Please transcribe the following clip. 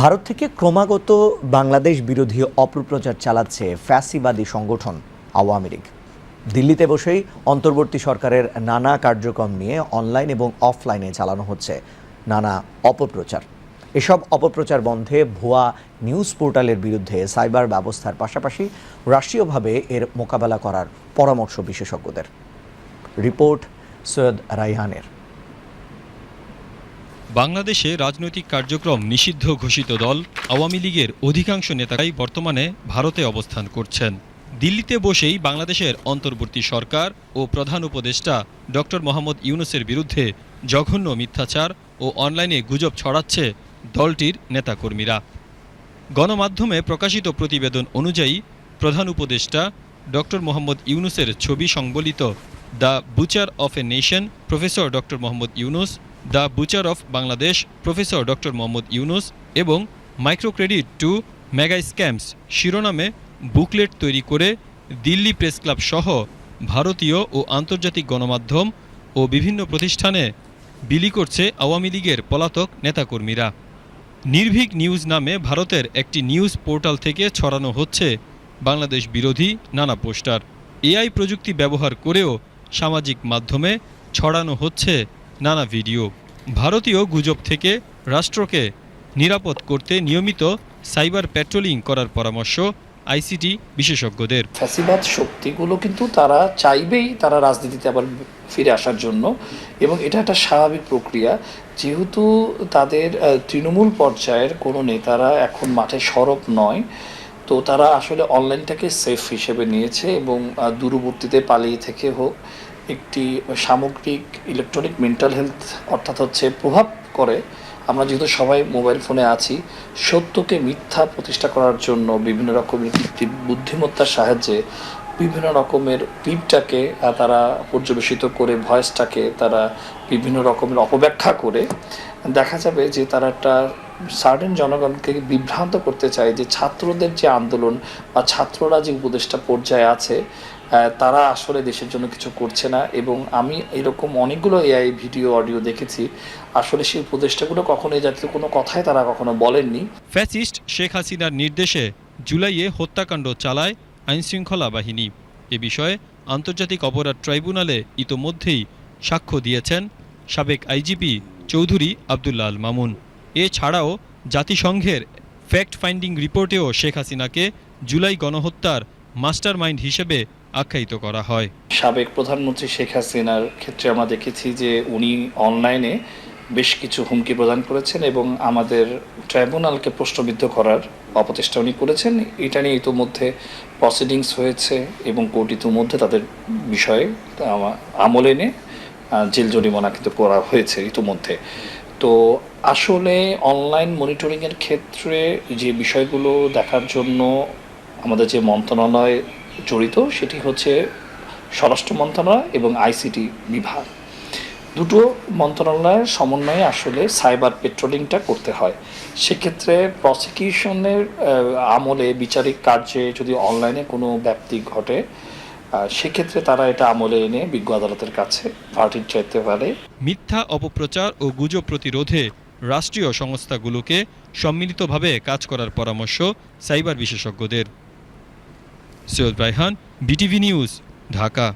ভারত থেকে ক্রমাগত বাংলাদেশ বিরোধী অপপ্রচার চালাচ্ছে ফ্যাসিবাদী সংগঠন আওয়ামী লীগ। দিল্লিতে বসেই অন্তর্বর্তী সরকারের নানা কার্যক্রম নিয়ে অনলাইন এবং অফলাইনে চালানো হচ্ছে নানা অপপ্রচার। এসব অপপ্রচার বন্ধে ভুয়া নিউজ পোর্টালের বিরুদ্ধে সাইবার ব্যবস্থার পাশাপাশি রাষ্ট্রীয়ভাবে এর মোকাবেলা করার পরামর্শ বিশেষজ্ঞদের রিপোর্ট সৈয়দ রাইহানের। বাংলাদেশে রাজনৈতিক কার্যক্রম নিষিদ্ধ ঘোষিত দল আওয়ামী লীগের অধিকাংশ নেতারাই বর্তমানে ভারতে অবস্থান করছেন। দিল্লিতে বসেই বাংলাদেশের অন্তর্বর্তী সরকার ও প্রধান উপদেষ্টা ডক্টর মোহাম্মদ ইউনুসের বিরুদ্ধে জঘন্য মিথ্যাচার ও অনলাইনে গুজব ছড়াচ্ছে দলটির নেতাকর্মীরা। গণমাধ্যমে প্রকাশিত প্রতিবেদন অনুযায়ী প্রধান উপদেষ্টা ডক্টর মোহাম্মদ ইউনুসের ছবি সংবলিত the butcher of a nation professor doctor Mohammad Yunus the butcher of Bangladesh, professor doctor Mohammad Yunus এবং মাইক্রোক্রেডিট টু মেগা স্ক্যামস শিরোনামে বুকলেট তৈরি করে দিল্লি প্রেস ক্লাব সহ ভারতীয় ও আন্তর্জাতিক গণমাধ্যম ও বিভিন্ন প্রতিষ্ঠানে বিলি করছে আওয়ামী লীগের পলাতক নেতাকর্মীরা। নির্ভীক নিউজ নামে ভারতের একটি নিউজ পোর্টাল থেকে ছড়ানো হচ্ছে বাংলাদেশ বিরোধী নানা পোস্টার। এআই প্রযুক্তি ব্যবহার করেও সামাজিক মাধ্যমে ছড়ানো হচ্ছে নানা ভিডিও। ভারতীয় গুজব থেকে রাষ্ট্রকে নিরাপদ করতে নিয়মিত সাইবার প্যাট্রোলিং করার পরামর্শ আইসিটি বিশেষজ্ঞদের। ফ্যাসিবাদ শক্তিগুলো কিন্তু তারা চাইবেই তারা রাজনীতিতে আবার ফিরে আসার জন্য এবং এটা একটা স্বাভাবিক প্রক্রিয়া। যেহেতু তাদের তৃণমূল পর্যায়ের কোনো নেতারা এখন মাঠে সরব নয়, তো তারা আসলে অনলাইনটাকে সেফ হিসেবে নিয়েছে এবং দূরবর্তীতে পালিয়ে থেকে হোক একটি সামগ্রিক ইলেকট্রনিক মেন্টাল হেলথ অর্থাৎ হচ্ছে প্রভাব করে। আমরা যেহেতু সবাই মোবাইল ফোনে আছি, সত্যকে মিথ্যা প্রতিষ্ঠা করার জন্য বিভিন্ন রকমের বুদ্ধিমত্তার সাহায্যে বিভিন্ন রকমের পিপটাকে তারা পর্যবেসিত করে, ভয়েসটাকে তারা বিভিন্ন রকমের অপব্যাখ্যা করে, দেখা যাবে যে তারা একটা সার্টেন জনগণকে বিভ্রান্ত করতে চায় যে ছাত্রদের যে আন্দোলন বা ছাত্ররা যে উপদেষ্টা পর্যায়ে আছে তারা আসলে দেশের জন্য কিছু করছে না এবং আমি এরকম অনেকগুলো এআই ভিডিও, অডিও দেখেছি। আসলে সেই উপদেষ্টাগুলো কখনো এই জাতীয় কোনো কথাই তারা কখনো বলেননি। ফ্যাসিস্ট শেখ হাসিনার নির্দেশে জুলাইয়ে হত্যাকাণ্ড চালায় আইনশৃঙ্খলা বাহিনী। এ বিষয়ে আন্তর্জাতিক অপরাধ ট্রাইব্যুনালে ইতোমধ্যেই সাক্ষ্য দিয়েছেন সাবেক আইজিপি চৌধুরী আবদুল্লাহ আল মামুন। এছাড়াও জাতিসংঘের ফ্যাক্ট ফাইন্ডিং রিপোর্টেও শেখ হাসিনাকে জুলাই গণহত্যার মাস্টারমাইন্ড হিসেবে আখ্যায়িত করা হয়। সাবেক প্রধানমন্ত্রী শেখ হাসিনার ক্ষেত্রে আমরা দেখেছি যে উনি অনলাইনে বেশ কিছু হুমকি প্রদান করেছেন এবং আমাদের ট্রাইব্যুনালকে প্রশ্নবিদ্ধ করার অপচেষ্টা উনি করেছেন। এটা নিয়ে ইতোমধ্যে প্রসিডিংস হয়েছে এবং কোর্ট ইতোমধ্যে তাদের বিষয়ে আমা- আমল এনে জেল জরিমানা কিন্তু করা হয়েছে ইতোমধ্যে। তো আসলে অনলাইন মনিটরিংয়ের ক্ষেত্রে যে বিষয়গুলো দেখার জন্য আমাদের যে মন্ত্রণালয় জড়িত সেটি হচ্ছে স্বরাষ্ট্র মন্ত্রণালয় এবং আইসিটি বিভাগ। দুটো মন্ত্রণালয়ের সমন্বয়ে আসলে সাইবার পেট্রোলিংটা করতে হয়। সেক্ষেত্রে প্রসিকিউশনের আমলে বিচারিক কার্যে যদি অনলাইনে কোনো ব্যাপ্তি ঘটে সেক্ষেত্রে তারা এটা আমলে এনে বিজ্ঞ আদালতের কাছে ভার্টিট চাইতে পারে। মিথ্যা অপপ্রচার ও গুজব প্রতিরোধে রাষ্ট্রীয় সংস্থাগুলোকে সম্মিলিতভাবে কাজ করার পরামর্শ সাইবার বিশেষজ্ঞদের। Syed Raihan, BTV news, Dhaka.